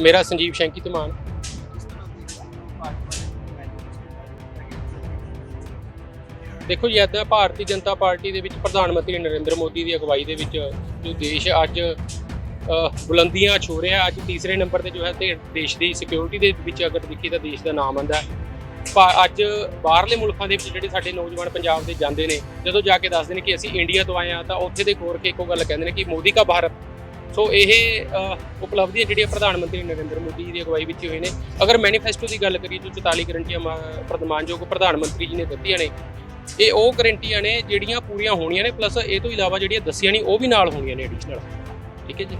ਮੇਰਾ ਸੰਜੀਵ ਸ਼ੈਂਕੀ ਧਮਾਨ। ਦੇਖੋ ਜੀ ਇੱਦਾਂ ਭਾਰਤੀ ਜਨਤਾ ਪਾਰਟੀ ਦੇ ਵਿੱਚ ਪ੍ਰਧਾਨ ਮੰਤਰੀ ਨਰਿੰਦਰ ਮੋਦੀ ਦੀ ਅਗਵਾਈ ਦੇ ਵਿੱਚ ਜੋ ਦੇਸ਼ ਅੱਜ ਬੁਲੰਦੀਆਂ ਛੋ ਰਿਹਾ ਅੱਜ ਤੀਸਰੇ ਨੰਬਰ ਤੇ ਜੋ ਹੈ ਤੇ ਦੇਸ਼ ਦੀ ਸਿਕਿਉਰਿਟੀ ਦੇ ਵਿੱਚ ਅਗਰ ਦੇਖੀ ਤਾਂ ਦੇਸ਼ ਦਾ ਨਾਮ ਆਂਦਾ ਅੱਜ ਬਾਹਰਲੇ ਮੁਲਕਾਂ ਦੇ ਵਿੱਚ ਜਿਹੜੇ ਸਾਡੇ ਨੌਜਵਾਨ ਪੰਜਾਬ ਦੇ ਜਾਂਦੇ ਨੇ, ਜਦੋਂ ਜਾ ਕੇ ਦੱਸਦੇ ਨੇ ਕਿ ਅਸੀਂ ਇੰਡੀਆ ਤੋਂ ਆਏ ਆ ਤਾਂ ਉੱਥੇ ਦੇ ਗੌਰ ਕੇ ਇੱਕੋ ਗੱਲ ਕਹਿੰਦੇ ਨੇ ਕਿ ਮੋਦੀ ਕਾ ਭਾਰਤ। ਸੋ ਇਹ ਉਪਲਬਧੀਆਂ ਜਿਹੜੀਆਂ ਪ੍ਰਧਾਨ ਮੰਤਰੀ ਨਰਿੰਦਰ ਮੋਦੀ ਜੀ ਦੀ ਅਗਵਾਈ ਵਿੱਚ ਹੋਏ ਨੇ। ਅਗਰ ਮੈਨੀਫੈਸਟੋ ਦੀ ਗੱਲ ਕਰੀਏ ਜੋ 44 ਗਰੰਟੀਆਂ ਮਾ- ਪ੍ਰਧਾਨਯੋਗ ਪ੍ਰਧਾਨ ਮੰਤਰੀ ਜੀ ਨੇ ਦਿੱਤੀਆਂ ਨੇ ਇਹ ਉਹ ਗਰੰਟੀਆਂ ਨੇ ਜਿਹੜੀਆਂ ਪੂਰੀਆਂ ਹੋਣੀਆਂ ਨੇ ਪਲੱਸ ਇਹ ਤੋਂ ਇਲਾਵਾ ਜਿਹੜੀਆਂ ਦੱਸੀਆਂ ਨਹੀਂ ਉਹ ਵੀ ਨਾਲ ਹੋਣੀਆਂ ਨੇ ਐਡੀਸ਼ਨਲ ਠੀਕ ਹੈ ਜੀ?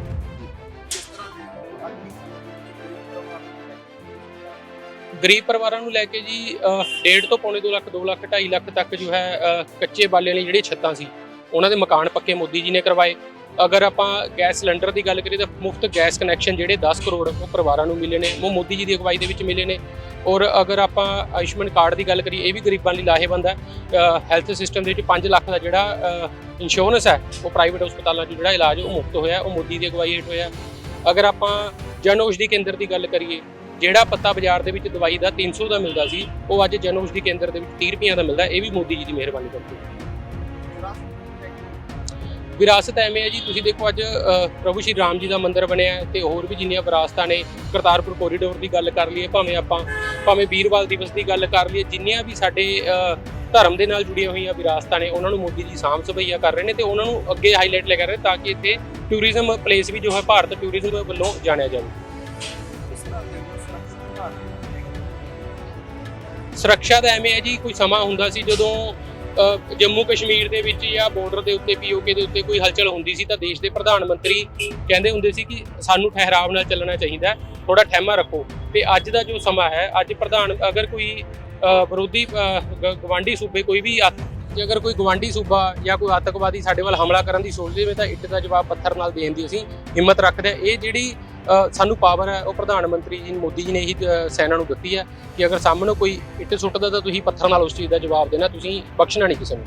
ਗਰੀਬ ਪਰਿਵਾਰਾਂ ਨੂੰ ਲੈ ਕੇ ਜੀ ਅ, ਡੇਢ ਤੋਂ ਪੌਣੇ 2 ਲੱਖ 2 ਲੱਖ 2.5 ਲੱਖ ਤੱਕ ਜੋ ਹੈ ਕੱਚੇ ਬਾਲਿਆਂ ਲਈ ਜਿਹੜੀਆਂ ਛੱਤਾਂ ਸੀ ਉਹਨਾਂ ਦੇ ਮਕਾਨ ਪੱਕੇ ਮੋਦੀ ਜੀ ਨੇ ਕਰਵਾਏ। ਅਗਰ ਆਪਾਂ ਗੈਸ ਸਿਲੰਡਰ ਦੀ ਗੱਲ ਕਰੀਏ ਤਾਂ ਮੁਫਤ ਗੈਸ ਕਨੈਕਸ਼ਨ ਜਿਹੜੇ 10 ਕਰੋੜ ਉਹ ਪਰਿਵਾਰਾਂ ਨੂੰ ਮਿਲੇ ਨੇ ਉਹ ਮੋਦੀ ਜੀ ਦੀ ਅਗਵਾਈ ਦੇ ਵਿੱਚ ਮਿਲੇ ਨੇ। ਔਰ ਅਗਰ ਆਪਾਂ ਆਯੁਸ਼ਮਾਨ ਕਾਰਡ ਦੀ ਗੱਲ ਕਰੀਏ, ਇਹ ਵੀ ਗਰੀਬਾਂ ਲਈ ਲਾਹੇਵੰਦ ਹੈ। ਹੈਲਥ ਸਿਸਟਮ ਦੇ ਵਿੱਚ 5 ਲੱਖ ਦਾ ਜਿਹੜਾ ਇੰਸ਼ੋਰੈਂਸ ਹੈ, ਉਹ ਪ੍ਰਾਈਵੇਟ ਹਸਪਤਾਲਾਂ 'ਚ ਜਿਹੜਾ ਇਲਾਜ ਉਹ ਮੁਫਤ ਹੋਇਆ, ਉਹ ਮੋਦੀ ਦੀ ਅਗਵਾਈ ਹੇਠ ਹੋਇਆ। ਅਗਰ ਆਪਾਂ ਜਨ ਔਸ਼ਧੀ ਕੇਂਦਰ ਦੀ ਗੱਲ ਕਰੀਏ, ਜਿਹੜਾ ਪੱਤਾ ਬਾਜ਼ਾਰ ਦੇ ਵਿੱਚ ਦਵਾਈ ਦਾ 300 ਦਾ ਮਿਲਦਾ ਸੀ, ਉਹ ਅੱਜ ਜਨ ਔਸ਼ਧੀ ਕੇਂਦਰ ਦੇ ਵਿੱਚ 30 ਰੁਪਈਆਂ ਦਾ ਮਿਲਦਾ, ਇਹ ਵੀ ਮੋਦੀ ਜੀ ਦੀ ਮਿਹਰਬਾਨੀ ਕਰਕੇ। ਵਿਰਾਸਤ ਐਵੇਂ ਹੈ ਜੀ, ਤੁਸੀਂ ਦੇਖੋ ਅੱਜ ਪ੍ਰਭੂ ਸ਼੍ਰੀ ਰਾਮ ਜੀ ਦਾ ਮੰਦਿਰ ਬਣਿਆ ਹੈ ਤੇ ਹੋਰ ਵੀ ਜਿੰਨੀਆਂ ਵਿਰਾਸਤਾਂ ਨੇ, ਕਰਤਾਰਪੁਰ ਕੋਰੀਡੋਰ ਦੀ ਗੱਲ ਕਰ ਲਈਏ, ਭਾਵੇਂ ਆਪਾਂ, ਭਾਵੇਂ ਵੀਰਵਾਲ ਦਿਵਸ ਦੀ ਗੱਲ ਕਰ ਲਈਏ, ਜਿੰਨੀਆਂ ਵੀ ਸਾਡੇ ਧਰਮ ਦੇ ਨਾਲ ਜੁੜੀਆਂ ਹੋਈਆਂ ਵਿਰਾਸਤਾਂ ਨੇ, ਉਹਨਾਂ ਨੂੰ ਮੋਦੀ ਜੀ ਸਾਂਭ ਸਭਈਆ ਕਰ ਰਹੇ ਨੇ ਤੇ ਉਹਨਾਂ ਨੂੰ ਅੱਗੇ ਹਾਈਲਾਈਟ ਲੈ ਕਰ ਰਹੇ ਤਾਂ ਕਿ ਇੱਥੇ ਟੂਰਿਜ਼ਮ ਪਲੇਸ ਵੀ ਜੋ ਹੈ, ਭਾਰਤ ਟੂਰਿਜ਼ਮ ਵੱਲੋਂ ਜਾਣਿਆ ਜਾਵੇ। ਸੁਰੱਖਿਆ ਦਾ ਐਵੇਂ ਹੈ ਜੀ, ਕੋਈ ਸਮਾਂ ਹੁੰਦਾ ਸੀ ਜਦੋਂ ਜੰਮੂ ਕਸ਼ਮੀਰ ਦੇ ਵਿੱਚ ਜਾਂ ਬਾਰਡਰ ਦੇ ਉੱਤੇ ਪੀਓਕੇ ਦੇ ਉੱਤੇ ਕੋਈ ਹਲਚਲ ਹੁੰਦੀ ਸੀ ਤਾਂ ਦੇਸ਼ ਦੇ ਪ੍ਰਧਾਨ ਮੰਤਰੀ ਕਹਿੰਦੇ ਹੁੰਦੇ ਸੀ ਕਿ ਸਾਨੂੰ ਠਹਿਰਾਵ ਨਾਲ ਚੱਲਣਾ ਚਾਹੀਦਾ ਥੋੜਾ ਠਹਿਮਾ ਰੱਖੋ। ਤੇ ਅੱਜ ਦਾ ਜੋ ਸਮਾਂ ਹੈ ਅੱਜ ਪ੍ਰਧਾਨ ਅਗਰ ਕੋਈ ਵਿਰੋਧੀ ਅ, ਗਵਾਂਢੀ ਸੂਬੇ ਕੋਈ ਵੀ ਅੱਤ- ਜੇ ਅਗਰ ਕੋਈ ਗਵਾਂਢੀ ਸੂਬਾ ਜਾਂ ਕੋਈ ਆਤੰਕਵਾਦੀ ਸਾਡੇ ਵੱਲ ਹਮਲਾ ਕਰਨ ਦੀ ਸੋਚਦੇ ਹੋਵੇ ਤਾਂ ਇੱਟ ਦਾ ਜਵਾਬ ਪੱਥਰ ਨਾਲ ਦੇਣ ਦੀ ਅਸੀਂ ਹਿੰਮਤ ਰੱਖਦੇ ਹਾਂ। ਇਹ ਜਿਹੜੀ ਸਾਨੂੰ ਪਾਵਰ ਹੈ, ਉਹ ਪ੍ਰਧਾਨ ਮੰਤਰੀ ਜੀ ਮੋਦੀ ਜੀ ਨੇ ਹੀ ਸੈਨਾ ਨੂੰ ਦਿੱਤੀ ਹੈ ਕਿ ਅਗਰ ਸਾਹਮਣੇ ਕੋਈ ਇੱਟ ਸੁੱਟਦਾ ਤਾਂ ਤੁਸੀਂ ਪੱਥਰ ਨਾਲ ਉਸ ਚੀਜ਼ ਦਾ ਜਵਾਬ ਦੇਣਾ, ਤੁਸੀਂ ਬਖਸ਼ਣਾ ਨਹੀਂ ਕਿਸੇ ਨੂੰ।